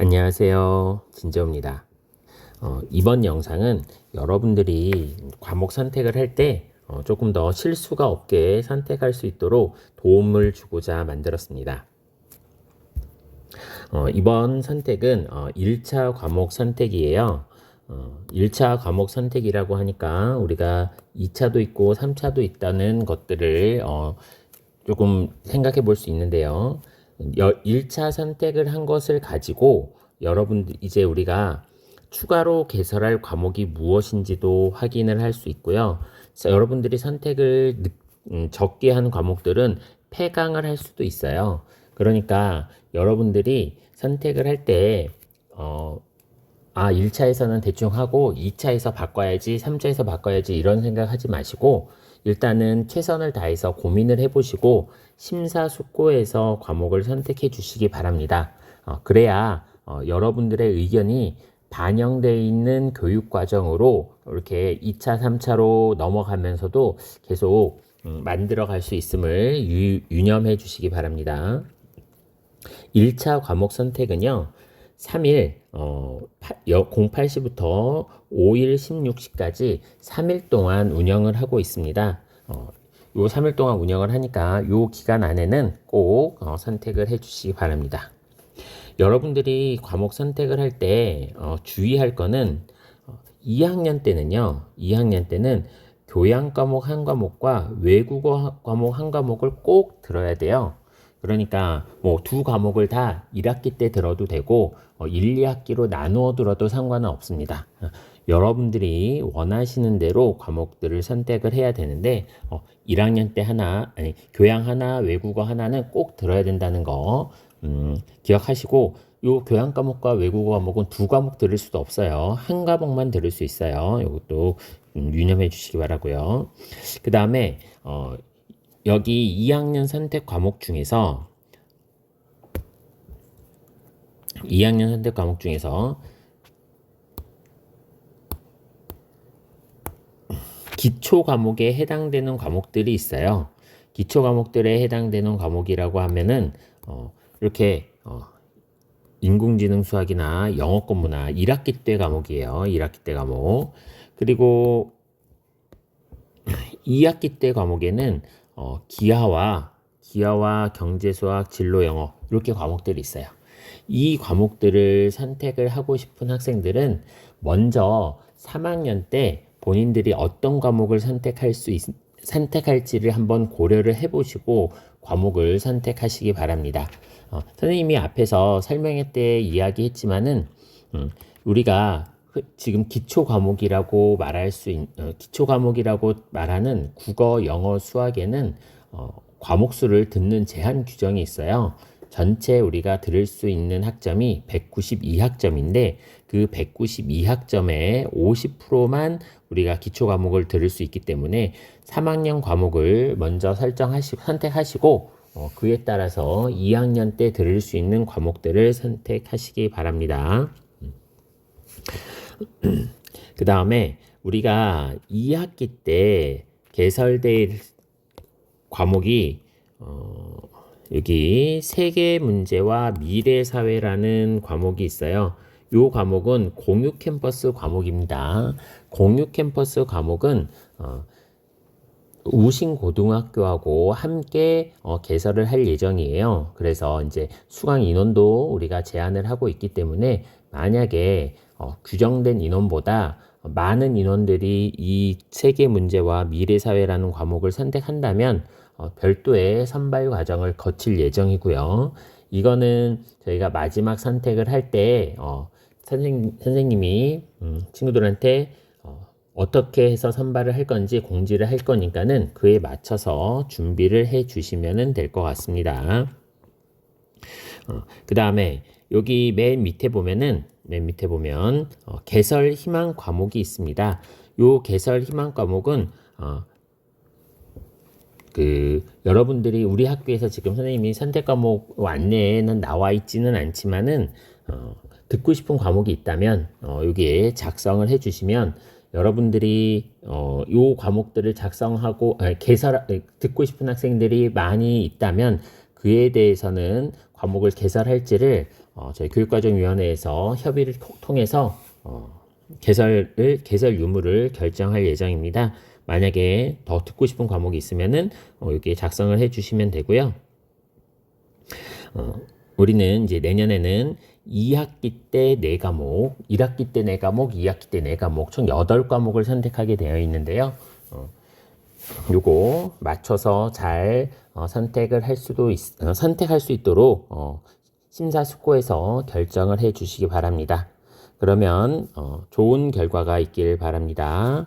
안녕하세요. 진재호입니다. 어, 이번 영상은 여러분들이 과목 선택을 할때 어, 조금 더 실수가 없게 선택할 수 있도록 도움을 주고자 만들었습니다. 어, 이번 선택은 어, 1차 과목 선택이에요. 어, 1차 과목 선택이라고 하니까 우리가 2차도 있고 3차도 있다는 것들을 어, 조금 생각해 볼 수 있는데요. 1차 선택을 한 것을 가지고 여러분들 이제 우리가 추가로 개설할 과목이 무엇인지도 확인을 할 수 있고요. 여러분들이 선택을 늦- 음, 적게 한 과목들은 폐강을 할 수도 있어요. 그러니까 여러분들이 선택을 할 때, 어, 아, 1차에서는 대충 하고 2차에서 바꿔야지, 3차에서 바꿔야지 이런 생각 하지 마시고 일단은 최선을 다해서 고민을 해보시고 심사숙고해서 과목을 선택해 주시기 바랍니다. 어, 그래야 어, 여러분들의 의견이 반영되어 있는 교육 과정으로 이렇게 2차, 3차로 넘어가면서도 계속 음, 만들어 갈 수 있음을 유, 유념해 주시기 바랍니다. 1차 과목 선택은요. 3일 어, 08시부터 5일 16시까지 3일 동안 운영을 하고 있습니다. 어, 요 3일 동안 운영을 하니까 요 기간 안에는 꼭 어, 선택을 해 주시기 바랍니다. 여러분들이 과목 선택을 할때 어, 주의할 거는 어, 2학년 때는요. 2학년 때는 교양 과목 한 과목과 외국어 하- 과목 한 과목을 꼭 들어야 돼요. 그러니까 뭐 두 과목을 다 1학기 때 들어도 되고 어, 1, 2학기로 나누어 들어도 상관은 없습니다. 어, 여러분들이 원하시는 대로 과목들을 선택을 해야 되는데 어, 1학년 때 하나 아니 교양 하나 외국어 하나는 꼭 들어야 된다는 거 음, 기억하시고 요 교양 과목과 외국어 과목은 두 과목 들을 수도 없어요. 한 과목만 들을 수 있어요. 이것도 음, 유념해 주시기 바라고요. 그 다음에 어, 여기 2학년 선택 과목 중에서 2학년 선택 과목 중에서 기초 과목에 해당되는 과목들이 있어요. 기초 과목들에 해당되는 과목이라고 하면은 어, 이렇게 어, 인공지능 수학이나 영어권 문화 1학기 때 과목이에요. 1학기 때 과목. 그리고 2학기 때 과목에는 어, 기하와 기하와 경제수학, 진로 영어 이렇게 과목들이 있어요. 이 과목들을 선택을 하고 싶은 학생들은 먼저 3학년 때 본인들이 어떤 과목을 선택할 수 있, 선택할지를 한번 고려를 해보시고 과목을 선택하시기 바랍니다. 어, 선생님이 앞에서 설명회 때 이야기했지만은 음, 우리가 그- 지금 기초 과목이라고 말할 수 있, 어, 기초 과목이라고 말하는 국어, 영어, 수학에는 어, 과목 수를 듣는 제한 규정이 있어요. 전체 우리가 들을 수 있는 학점이 192학점인데 그 192학점의 50%만 우리가 기초 과목을 들을 수 있기 때문에 3학년 과목을 먼저 설정하시고 선택하시고 어, 그에 따라서 2학년 때 들을 수 있는 과목들을 선택하시기 바랍니다. 그 다음에 우리가 2학기 때 개설될 과목이 어, 여기 세계 문제와 미래 사회라는 과목이 있어요. 요 과목은 공유 캠퍼스 과목입니다. 공유 캠퍼스 과목은 어, 우신 고등학교하고 함께 어, 개설을 할 예정이에요. 그래서 이제 수강 인원도 우리가 제한을 하고 있기 때문에 만약에 어, 규정된 인원보다 많은 인원들이 이 세계 문제와 미래 사회라는 과목을 선택한다면 어, 별도의 선발 과정을 거칠 예정이고요. 이거는 저희가 마지막 선택을 할때 어, 선생, 선생님이 음, 친구들한테 어, 어떻게 해서 선발을 할 건지 공지를 할 거니까는 그에 맞춰서 준비를 해 주시면 될 것 같습니다. 어, 그 다음에 여기 맨 밑에 보면은 맨 밑에 보면 어, 개설 희망 과목이 있습니다. 요 개설 희망 과목은 어, 그 여러분들이 우리 학교에서 지금 선생님이 선택 과목 안내에는 나와 있지는 않지만은 어, 듣고 싶은 과목이 있다면 어, 여기에 작성을 해주시면 여러분들이 어, 요 과목들을 작성하고 아니, 개설 듣고 싶은 학생들이 많이 있다면 그에 대해서는 과목을 개설할지를 어, 저희 교육과정위원회에서 협의를 통- 통해서 어, 개설을 개설 유무를 결정할 예정입니다. 만약에 더 듣고 싶은 과목이 있으면은 어, 여기에 작성을 해주시면 되고요. 어, 우리는 이제 내년에는 2학기 때 4과목, 1학기 때 4과목, 2학기 때 4과목, 총 8과목을 선택하게 되어 있는데요. 어, 요거 맞춰서 잘 어, 선택을 할 수도 있, 어, 선택할 수 있도록 어, 심사숙고해서 결정을 해 주시기 바랍니다. 그러면 어, 좋은 결과가 있길 바랍니다.